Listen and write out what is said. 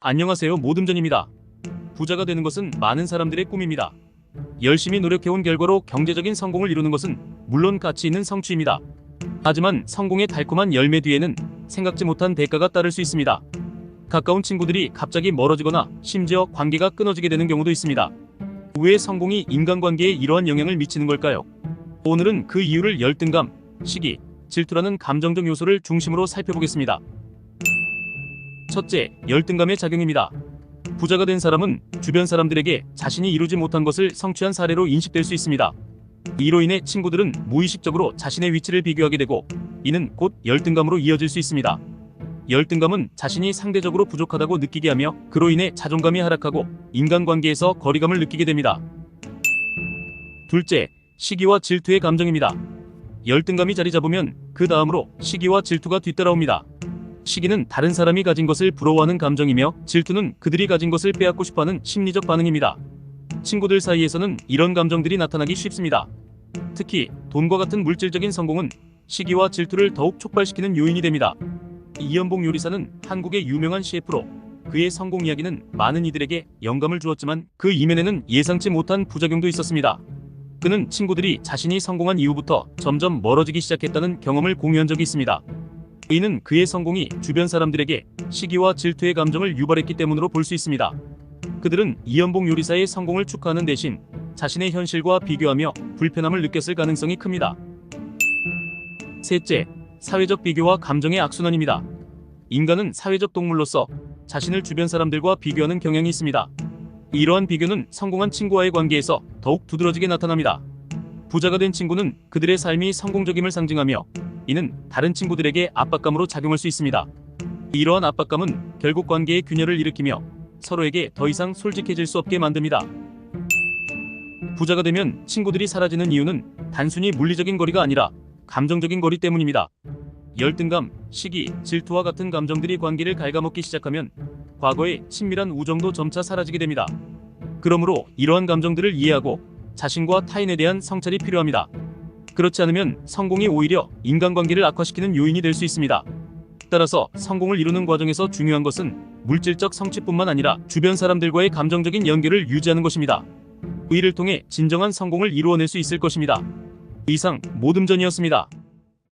안녕하세요 모듬전입니다. 부자가 되는 것은 많은 사람들의 꿈입니다. 열심히 노력해온 결과로 경제적인 성공을 이루는 것은 물론 가치 있는 성취입니다. 하지만 성공의 달콤한 열매 뒤에는 생각지 못한 대가가 따를 수 있습니다. 가까운 친구들이 갑자기 멀어지거나 심지어 관계가 끊어지게 되는 경우도 있습니다. 왜 성공이 인간관계에 이러한 영향을 미치는 걸까요? 오늘은 그 이유를 열등감, 시기, 질투라는 감정적 요소를 중심으로 살펴보겠습니다. 첫째, 열등감의 작용입니다. 부자가 된 사람은 주변 사람들에게 자신이 이루지 못한 것을 성취한 사례로 인식될 수 있습니다. 이로 인해 친구들은 무의식적으로 자신의 위치를 비교하게 되고 이는 곧 열등감으로 이어질 수 있습니다. 열등감은 자신이 상대적으로 부족하다고 느끼게 하며 그로 인해 자존감이 하락하고 인간관계에서 거리감을 느끼게 됩니다. 둘째, 시기와 질투의 감정입니다. 열등감이 자리 잡으면 그 다음으로 시기와 질투가 뒤따라옵니다. 시기는 다른 사람이 가진 것을 부러워하는 감정이며 질투는 그들이 가진 것을 빼앗고 싶어하는 심리적 반응입니다. 친구들 사이에서는 이런 감정들이 나타나기 쉽습니다. 특히 돈과 같은 물질적인 성공은 시기와 질투를 더욱 촉발시키는 요인이 됩니다. 이연봉 요리사는 한국의 유명한 셰프로 그의 성공 이야기는 많은 이들에게 영감을 주었지만 그 이면에는 예상치 못한 부작용도 있었습니다. 그는 친구들이 자신이 성공한 이후부터 점점 멀어지기 시작했다는 경험을 공유한 적이 있습니다. 이는 그의 성공이 주변 사람들에게 시기와 질투의 감정을 유발했기 때문으로 볼 수 있습니다. 그들은 이연봉 요리사의 성공을 축하하는 대신 자신의 현실과 비교하며 불편함을 느꼈을 가능성이 큽니다. 셋째, 사회적 비교와 감정의 악순환입니다. 인간은 사회적 동물로서 자신을 주변 사람들과 비교하는 경향이 있습니다. 이러한 비교는 성공한 친구와의 관계에서 더욱 두드러지게 나타납니다. 부자가 된 친구는 그들의 삶이 성공적임을 상징하며 이는 다른 친구들에게 압박감으로 작용할 수 있습니다. 이러한 압박감은 결국 관계의 균열을 일으키며 서로에게 더 이상 솔직해질 수 없게 만듭니다. 부자가 되면 친구들이 사라지는 이유는 단순히 물리적인 거리가 아니라 감정적인 거리 때문입니다. 열등감, 시기, 질투와 같은 감정들이 관계를 갉아먹기 시작하면 과거의 친밀한 우정도 점차 사라지게 됩니다. 그러므로 이러한 감정들을 이해하고 자신과 타인에 대한 성찰이 필요합니다. 그렇지 않으면 성공이 오히려 인간관계를 악화시키는 요인이 될 수 있습니다. 따라서 성공을 이루는 과정에서 중요한 것은 물질적 성취뿐만 아니라 주변 사람들과의 감정적인 연결을 유지하는 것입니다. 이를 통해 진정한 성공을 이루어낼 수 있을 것입니다. 이상 모듬전이었습니다.